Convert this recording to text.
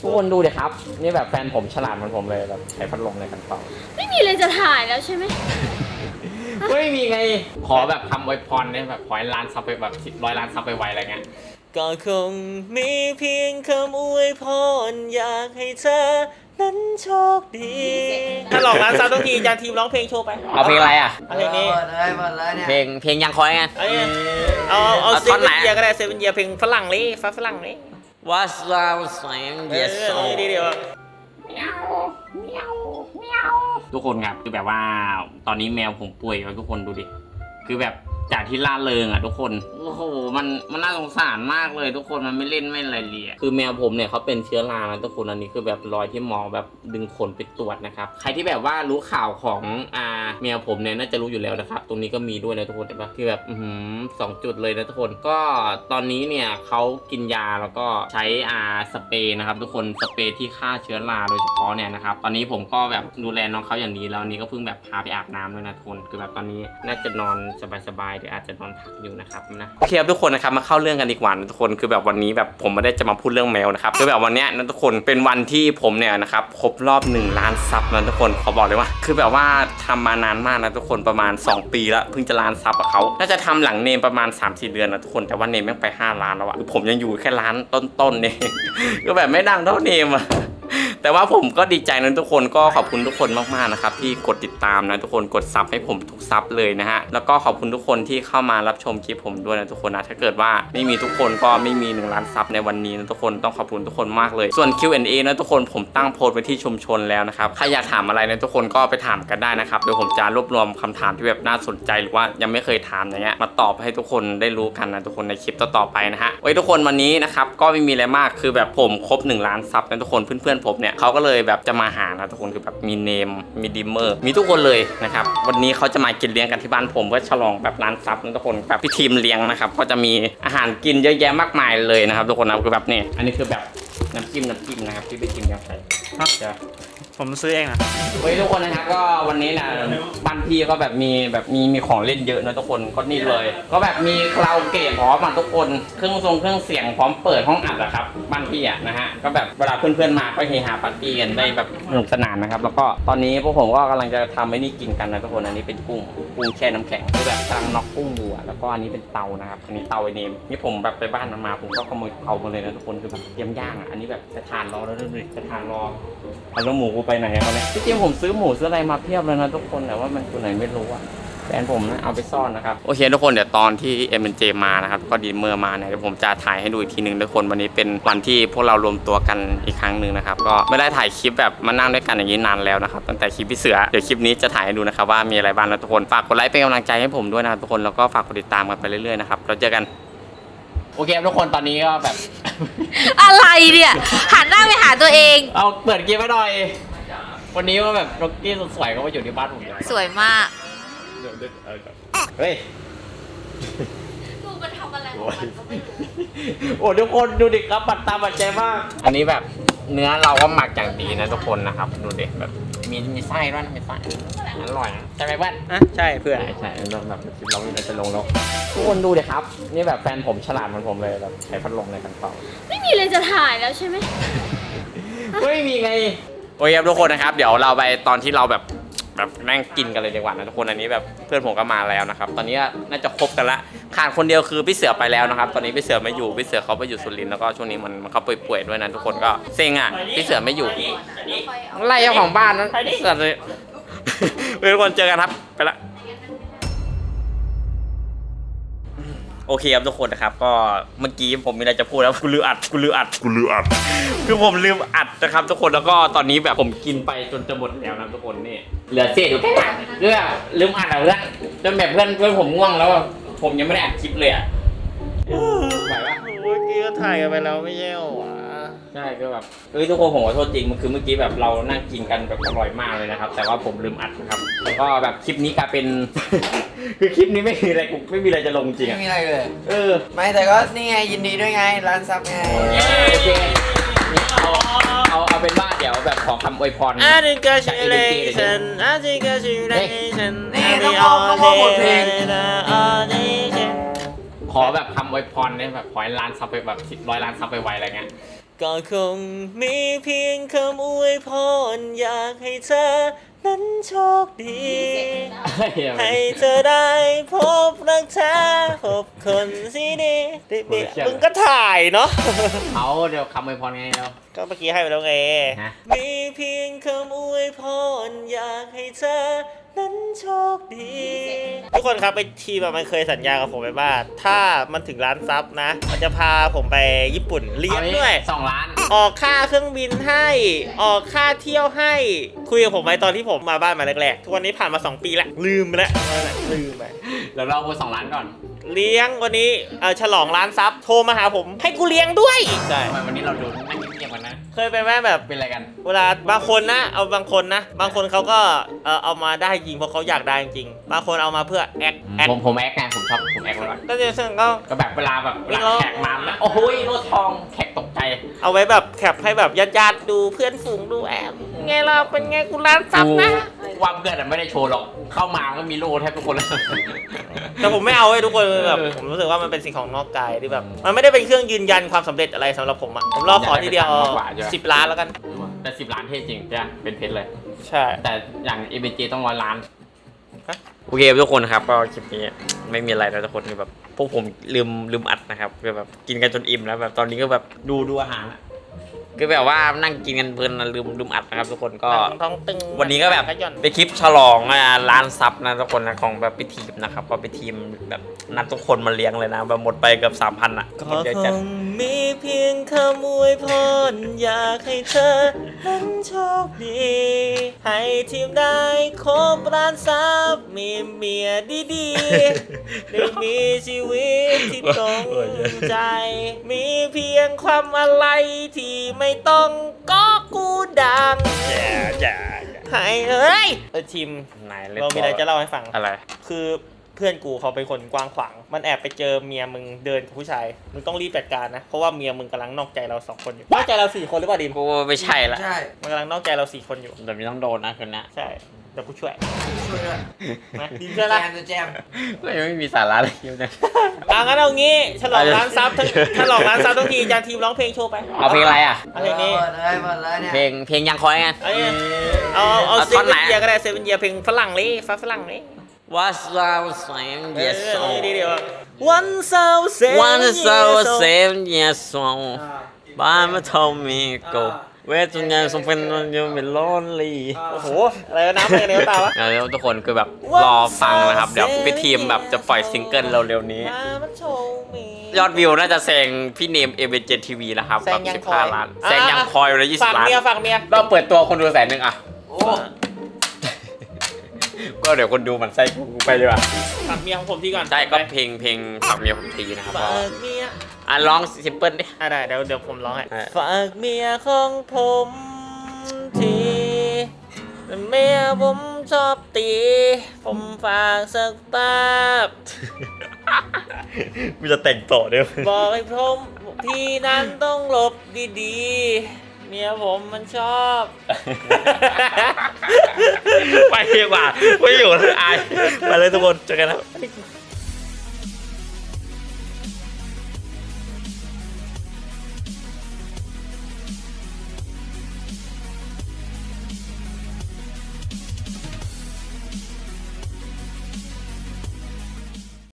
ทุกคนดูดิครับ นี่แบบแฟนผมฉลาดเหมือนผมเลยแบบใช้พัดลมในการเป่า ไม่มีอะไรจะถ่ายแล้วใช่ไหม ไม่มีไง ขอแบบคำอวยพรเนี่ยแบบขอให้ล้านซับไปแบบร้อยล้านซับไปไวๆอะไรเงี้ย ก็คงมีเพียงคำอวยพรอยากให้เธอ นั้นโชคดีถ้าหลอกร้านซาวต้องทีจานทีมร้องเพลงโชว์ไปเอาเพลงอะไรอะ เอาเพลงนี้หมดเลยหมดเลยเนี่ยเพลงเพลงยังคอยไง เอาเนี่ยเอาเอาเอาเอาเซท่อนเว่ไหนนเยียก็ได้เซเว่นเยียเพลงฝรั่งเลยฟ้าฝรั่งเลย What's love saying เอ yes อเอาดีเดียวทุกคนครับคือแบบว่าตอนนี้แมวผมป่วยแล้วทุกคนดูดิ คือแบบจากที่ล่าเริงอะทุกคน โอ้โห มัน มันน่าสงสารมากเลย ทุกคน มันไม่เล่นไม่อะไรเลยอะคือแมวผมเนี่ยเขาเป็นเชื้อรานะทุกคน อันนี้คือแบบรอยที่หมอแบบดึงขนไปตรวจนะครับ ใครที่แบบว่ารู้ข่าวของ อ่า แมวผมเนี่ยน่าจะรู้อยู่แล้วนะครับ ตรงนี้ก็มีด้วยนะทุกคนเห็นปะคือแบบอือหือสองจุดเลยนะทุกคนก็ตอนนี้เนี่ยเขากินยาแล้วก็ใช้อ่าสเปรย์นะครับ ทุกคนสเปรย์ที่ฆ่าเชื้อราโดยเฉพาะเนี่ยนะครับตอนนี้ผมก็แบบดูแลน้องเขาอย่างดีแล้วนี้ก็เพิ่งแบบพาไปอาบน้ำด้วยนะทุกคนคือแบบตอนนี้น่าจะนอนสบายๆหรืออาจจะนอนพักอยู่นะครับนะโอเคครับทุกคนนะครับมาเข้าเรื่องกันดีกว่านะทุกคนคือแบบวันนี้แบบผมไม่ได้จะมาพูดเรื่องแมวนะครับคือแบบวันเนี้ยนะทุกคนเป็นวันที่ผมเนี่ยนะครับครบรอบ1ล้านซับนะทุกคนขอบอกเลยว่า คือแบบว่าทำมานานมากนะทุกคนประมาณ 2 ปีละเพิ่งจะล้านซับกับเขาน่าจะทำหลังเนมประมาณ3-4เดือนนะทุกคนแต่ว่าเนมแม่งไป 5 ล้านแล้วอะคือผมยังอยู่แค่ล้านต้นๆเองก็แบบไม่ดังเท่าเนมอะ แต่ว่าผมก็ดีใจนะทุกคนก็ขอบคุณทุกคนมากๆนะครับที่กดติดตามนะทุกคนกดซับให้ผมทุกซับเลยนะฮะแล้วก็ขอบคุณทุกคนที่เข้ามารับชมคลิปผมด้วยนะทุกคนนะถ้าเกิดว่าไม่มีทุกคนก็ไม่มีหนึ่งล้านซับในวันนี้นะทุกคนต้องขอบคุณทุกคนมากเลย ส่วน Q&A นะทุกคนผมตั้งโพสต์ไว้ที่ชุมชนแล้วนะครับใครอยากถามอะไรนะทุกคนก็ไปถามกันได้นะครับเดี๋ยวผมจะรวบรวมคำถามที่แบบน่าสนใจหรือว่ายังไม่เคยถามอย่างเงี้ยมาตอบให้ทุกคนได้รู้กันนะทุกคนในคลิปต่อๆไปนะฮะไว้ทุกคนวันนี้นะครับก็ไม่มีอะไรมากคือแบบผมครบ 1 ล้านซับนะทุกคนเพื่อนๆผมเนี่ยเขาก็เลยแบบจะมาหานะทุกคนคือแบบมีเนมมีดิมเมอร์มีทุกคนเลยนะครับวันนี้เขาจะมากินเลี้ยงกันที่บ้านผมเพื่อฉลองแบบร้านซับนะทุกคนแบบพี่ทีมเลี้ยงนะครับก็จะมีอาหารกินเยอะแยะมากมายเลยนะครับทุกคนนะคือแบบนี่อันนี้คือแบบน้ำจิ้มน้ำจิ้มนะครับที่พี่ทีมอยากใส่จะ ผมซื้อเองนะเฮ้ยทุกคนนะครับก็วันนี้นะบ้านพี่ก็แบบมีแบบมีมีของเล่นเยอะนะทุกคนก็นี่เลย ก็แบบมีคราโอเกะพร้อมอะทุกคนเครื่องทรงเครื่องเสียงพร้อมเปิดห้องอัดอะครับบ้านพี่อะนะฮะก็แบบเวลาเพื่อนๆมาก็เฮฮาปาร์ตี้กันได้แบบสนุกสนานนะครับแล้วก็ตอนนี้พวกผมก็กำลังจะทำไอ้นี่กินกันนะทุกคนอันนี้เป็นกุ้งกุ้งแช่น้ำแข็งคือแบบกำลังน็อกกุ้งอยู่อะแล้วก็อันนี้เป็นเตานะครับอันนี้เตาไอเนมนี่ผมแบบไปบ้านมันมาผมก็ขโมยเตามาเลยนะทุกคนคือแบบเตรียมย่างอะอันนี้แบบจะทานรอแล้วด้วยจะทานรอเอาแล้วหมูกูไปไหนอะเขาเนี่ยที่จริงผมซื้อหมูซื้ออะไรมาเพียบเลยนะทุกคนแต่ว่ามันตัวไหนไม่รู้อะแฟนผมนะเอาไปซ่อนนะครับโอเคทุกคนเดี๋ยวตอนที่เอ็มเจมานะครับก็ดีเมอร์มาเนี่ยเดี๋ยวผมจะถ่ายให้ดูอีกทีหนึ่งทุกคนวันนี้เป็นวันที่พวกเรารวมตัวกันอีกครั้งหนึ่งนะครับก็ไม่ได้ถ่ายคลิปแบบมานั่งด้วยกันอย่างนี้นานแล้วนะครับตั้งแต่คลิปพี่เสือเดี๋ยวคลิปนี้จะถ่ายให้ดูนะครับว่ามีอะไรบ้างนะทุกคนฝากกดไลค์เป็นกำลังใจให้ผมด้วยนะครับทุกคนแล้วก็ฝากกดติดตามกันไปเรื่อยๆนะครับเราเจอกันโอเคครับทุกคนตอนนี้ก็แบบ อะไรเนี่ยหันหน้าไปหาตัวเอง เอาเปิดเกมไว้หน่อย วันนี้ก็แบบนกกี้สวยๆก็มาอยู่ที่บ้านผมเลยสวยมาก เดี๋ยวเดี๋ยวเออก่อนเฮ้ย ลูกมันทำอะไรของมันก็ไม่รู้โอ้ทุกคนดูดิครับปัดตาปัดใจมาก อันนี้แบบเนื้อเราก็หมักอย่างดีนะทุกคนนะครับ ดูดิแบบมีมีไส้ด้วยนะมีไส้อร่อยนะใช่ไหมเพื่อนอะใช่เพื่อน ใช่ใช่เราแบบเราเราจะลงแล้วทุกคนดูดิครับ นี่แบบแฟนผมฉลาดเหมือนผมเลยแบบใช้พัดลมในการเป่าไม่มีอะไรจะถ่ายแล้วใช่ไหม ไม่มีไง โอเคครับทุกคนนะครับ เดี๋ยวเราไปตอนที่เราแบบแบบนั่งกินกันเลยดีกว่านะทุกคนอันนี้แบบเพื่อนผมก็มาแล้วนะครับ ตอนนี้น่าจะครบกันละขาดคนเดียวคือพี่เสือไปแล้วนะครับ ตอนนี้พี่เสือไม่อยู่พี่เสือเขาไปอยู่สุรินทร์แล้วก็ช่วงนี้มันมันเขาป่วยๆด้วยนะทุกคนก็เซ็งอะพี่เสือไม่อยู่ไล่เจ้าของบ้านนั้นเสือเลย เพื่อนทุกคนเจอกันครับไปละ โอเคครับทุกคนนะครับ ก็เมื่อกี้ผมมีอะไรจะพูดแล้วกูลืมอัดกูลืมอัดกูลืมอัด คือผมลืมอัดนะครับ ทุกคนแล้วก็ตอนนี้แบบผมกินไปจนจะหมดแล้วนะทุกคนนี่เหลือเศษอยู่แค่นั้นเรื่องลืมอัดอะเพื่อนจนแบบเพื่อนเพื่อนผมง่วงแล้วอะผมยังไม่ได้อัดคลิปเลยอะไหวปะ เมื่อกี้ก็ถ่ายกันไปแล้วไม่ใช่เหรอวะ ใช่ก็แบบเอ้ยทุกคนผมขอโทษจริงมันคือเมื่อกี้แบบเรานั่งกินกันแบบอร่อยมากเลยนะครับ แต่ว่าผมลืมอัดนะครับแล้วก็แบบคลิปนี้กลายเป็น คือคลิปนี้ไม่มีอะไรกูไม่มีอะไรจะลงจริงไม่อะมีอะไรเลย เออไม่แต่ก็นี่ไงยินดีด้วยไงร้านซับไงโอเคเอาเอาเอาเป็นว่าเดี๋ยวแบบขอคำอวยพรอาดิกาชิเลชันอาดิกาชิเลชันขอแบบคำอวยพรเนี่ยแบบขอให้ล้านซับไปแบบสิบร้อยล้านซับไปไวๆอะไรเงี้ย ก็คงมีเพียงคำอวยพรอยากให้เธอ นั้นโชคดี ให้เธอได้พบรักแท้พบคนสิดีได้เมียมึงก็ถ่ายเนาะเขาเดี๋ยวคำอวยพรไงเรา ก็เมื่อกี้ให้ไปแล้วไงฮะมีเพียงคำอวยพรอยากให้เธอ นั้นโชคดี ทุกคนครับไปทีแบบมันเคยสัญญากับผมไปว่า ถ้ามันถึงล้านซับนะ มันจะพาผมไปญี่ปุ่นเลี้ยงด้วย สองล้าน ออกค่าเครื่องบินให้ ออกค่าเที่ยวให้ คุยกับผมไปตอนที่ผมมาบ้านมาแรกๆ ทุกวันนี้ผ่านมา 2 ปีแล้วลืมไปแล้วนั่นแหละลืมไปเดี๋ยวเราเอาสองล้านก่อนเลี้ยงวันนี้เออฉลองร้านซับโทรมาหาผม ให้กูเลี้ยงด้วย ใช่ ทำไมวันนี้เราดูนั่ง เงียบๆกันนะเคยเป็นไหมแบบ เป็นอะไรกันเวลาบางคนนะเอาบางคนนะ บางคนเขาก็เออเอามาได้จริงเพราะเขาอยากได้จริงบางคนเอามาเพื่อแอคแอคผมผมแอคไงผมชอบผมแอคไว้ก่อนก็จะซึ่งก็ ก็แบบเวลาแบบเวลาไม่หรอกแขกมาแล้วโอ้โหโลทองแขกตกใจเอาไว้แบบแคปให้แบบญาติๆดูเพื่อนฝูงดูแอบไงเราเป็นไงกูร้านซับนะ ว่าเพื่อนอะไม่ได้โชว์หรอก เข้ามาก็มีโล่แทบทุกคนเลยแต่ผมไม่เอาไว้ทุกคนแบบเออ ผมรู้สึกว่ามันเป็นสิ่งของนอกกายที่แบบมันไม่ได้เป็นเครื่องยืนยันความสำเร็จอะไรสำหรับผมอะผมรอขอทีเดียวมากกว่าใช่ไหมสิบล้านแล้วกัน แต่สิบล้านเท่จริงใช่ไหมเป็นเพชรเลย ใช่ แต่อย่างเอเบจต้องร้อยล้านฮะโอเคทุกคนครับก็คลิปนี้ไม่มีอะไรแล้วทุกคนคือแบบพวกผมลืมลืมอัดนะครับคือแบบกินกันจนอิ่มแล้วแบบตอนนี้ก็แบบดูดูอาหารอะ คือแบบว่านั่งกินกันเพลินนะลืมลืมอัดนะครับทุกคนก็ ท้องตึงวันนี้ก็แบบขย่อนไปนคลิปฉลองอ่าร้านซับนะทุกคนนะของแบบไปทีมนะครับก็ไปทีมแบบนัดทุกคนมาเลี้ยงเลยนะแบบหมดไปเกือบสามพันอะก็หมดเยอะคจัดงมีเพียงคำอวยพรอยากให้เธอนั้นโชคดี ให้ทีมได้ครบร้านซับมีเมียดีๆ ได้มีชีวิตที่ตรงใจ มีเพียงความอะไรที่ไม่ต้องก็กูดังอย่าอย่าให้เอ้ยเออทีมไหนเลยเรามีอะไรจะเล่าให้ฟัง อะไร คือเพื่อนกูเขาเป็นคนกว้างขวาง มันแอบไปเจอเมียมึงเดินกับผู้ชาย มึงต้องรีบจัดการนะ เพราะว่าเมียมึงกำลังนอกใจเราสองคนอยู่ นอกใจเราสี่คนหรือเปล่าดิมกูว่าไม่ใช่ละใช่มันกำลังนอกใจเราสี่คนอยู่แบบนี้ต้องโดนนะคืนนี้ใช่ เดี๋ยวกูช่วยช่วยด้วยนะดิมช่วยแจละ มจะแจมก็ยังไม่มีสาระเลยคิวเนี่ยอะงั้นเอางี้ฉลองร้านซับทั้งฉลองร้านซับทั้งทีจานทีมร้องเพลงโชว์ไป เอาเพลงอะไรอะเอาเพลงนี้เปิดเลยเปิดเลยเนี่ยเพลงเพลงยังคอยไง เอาเนี่ยเอาเอาเอาเซท่อนเว่ไหนนเยียก็ได้เซเว่นเยียเพลงฝรั่งเลยฟ้าฝรั่งเลย What's love saying เอ yes อ song ดีเดียว One soul seven One years soul old seven years song Mama told me go Where to go some friend when you be lonely โอ้โห อะไรวะน้ำอะไรในกระเป๋าวะแล้วทุกคนคือแบบรอฟังนะครับ เดี๋ยวพี่ทีมแบบจะปล่อยซิงเกิลเร็วๆนี้มามันโชว์มียอดวิวน่าจะแซงพี่เนมเอเวเจทีวีนะครับแซแบงบยังสิบคอยห้าล้านแซงยังคอยเลยยี่สิฝาบกล้านเมียฝากเมียเราเปิดตัวคนดูแสนหนึ่งอะโอ้ก็เดี๋ยวคนดูมันไส้กูไปดีกว่าฝากเมียของผมทีก่อน ใช่ก็ไปเพลงเพลงฝากเมียผมทีนะครับฝากเมีย อะร้องซิมเปิลดิ อะได้เดี๋ยวเดี๋ยวผมร้องให้อะ ฝากเมียของผมทีเมียผมชอบตี ผมฝากสักแป๊บกูจะแต่งต่อเดี๋ยวบอกให้ผมพี่นั้นต้องหลบดีๆ เมียผมมันชอบ ไปดีกว่าไม่อยู่เลยอายไปเลยทุกคนเจอกันครับ